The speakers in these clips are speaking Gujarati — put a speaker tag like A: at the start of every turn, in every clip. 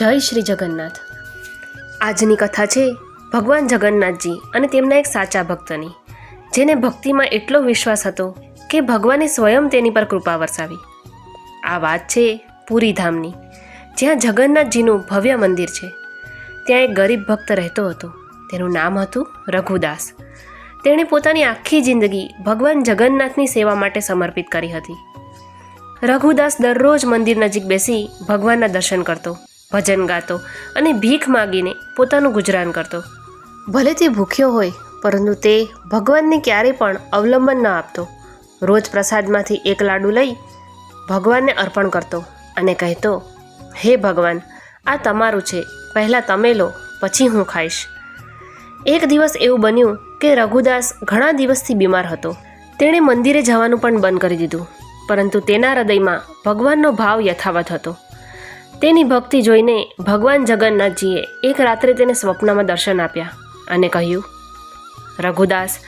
A: જય શ્રી જગન્નાથ. આજની કથા છે ભગવાન જગન્નાથજી અને તેમના એક સાચા ભક્તની, જેને ભક્તિમાં એટલો વિશ્વાસ હતો કે ભગવાને સ્વયં તેની પર કૃપા વરસાવી. આ વાત છે પુરીધામની, જ્યાં જગન્નાથજીનું ભવ્ય મંદિર છે. ત્યાં એક ગરીબ ભક્ત રહેતો હતો, તેનું નામ હતું રઘુદાસ. તેણે પોતાની આખી જિંદગી ભગવાન જગન્નાથની સેવા માટે સમર્પિત કરી હતી. રઘુદાસ દરરોજ મંદિર નજીક બેસી ભગવાનના દર્શન કરતો ભજન ગાતો અને ભીખ માગીને પોતાનું ગુજરાન કરતો. ભલે તે ભૂખ્યો હોય, પરંતુ તે ભગવાનને ક્યારેય પણ અવલંબન ન આપતો. રોજ પ્રસાદમાંથી એક લાડુ લઈ ભગવાનને અર્પણ કરતો અને કહેતો, હે ભગવાન, આ તમારું છે. પહેલાં તમે લો, પછી હું ખાઈશ. એક દિવસ એવું બન્યું કે રઘુદાસ ઘણા દિવસથી બીમાર હતો. તેણે મંદિરે જવાનું પણ બંધ કરી દીધું, પરંતુ તેના હૃદયમાં ભગવાનનો ભાવ યથાવત હતો. તેની ભક્તિ જોઈને ભગવાન જગન્નાથજીએ એક રાત્રે તેને સ્વપ્નમાં દર્શન આપ્યા અને કહ્યું, રઘુદાસ,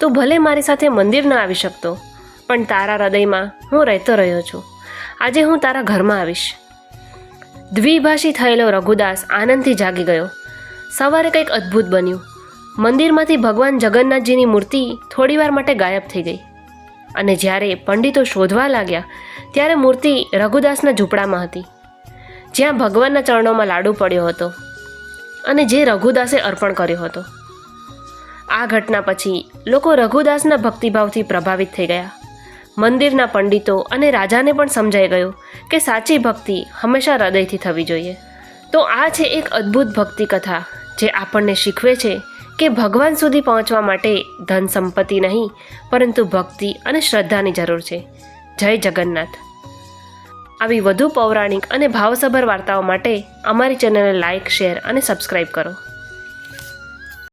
A: તું ભલે મારી સાથે મંદિર ન આવી શકતો, પણ તારા હૃદયમાં હું રહેતો રહ્યો છું. આજે હું તારા ઘરમાં આવીશ. દ્વિભાષી થયેલો રઘુદાસ આનંદથી જાગી ગયો. સવારે કંઈક અદ્ભુત બન્યું. મંદિરમાંથી ભગવાન જગન્નાથજીની મૂર્તિ થોડીવાર માટે ગાયબ થઈ ગઈ. અને જ્યારે પંડિતો શોધવા લાગ્યા, ત્યારે મૂર્તિ રઘુદાસના ઝૂંપડામાં હતી. જ્યાં ભગવાનના ચરણોમાં લાડુ પડ્યો હતો અને જે રઘુદાસે અર્પણ કર્યો હતો. આ ઘટના પછી લોકો રઘુદાસના ભક્તિભાવથી પ્રભાવિત થઈ ગયા. મંદિરના પંડિતો અને રાજાને પણ સમજાઈ ગયું કે સાચી ભક્તિ હંમેશા હૃદયથી થવી જોઈએ. તો આ છે એક અદ્ભુત ભક્તિ કથા જે આપણને શીખવે છે કે ભગવાન સુધી પહોંચવા માટે ધન સંપત્તિ નહીં, પરંતુ ભક્તિ અને શ્રદ્ધાની જરૂર છે. જય જગન્નાથ. આવી વધુ પૌરાણિક અને ભાવસભર વાર્તાઓ માટે અમારી ચેનલને લાઇક શેર અને સબસ્ક્રાઈબ કરો.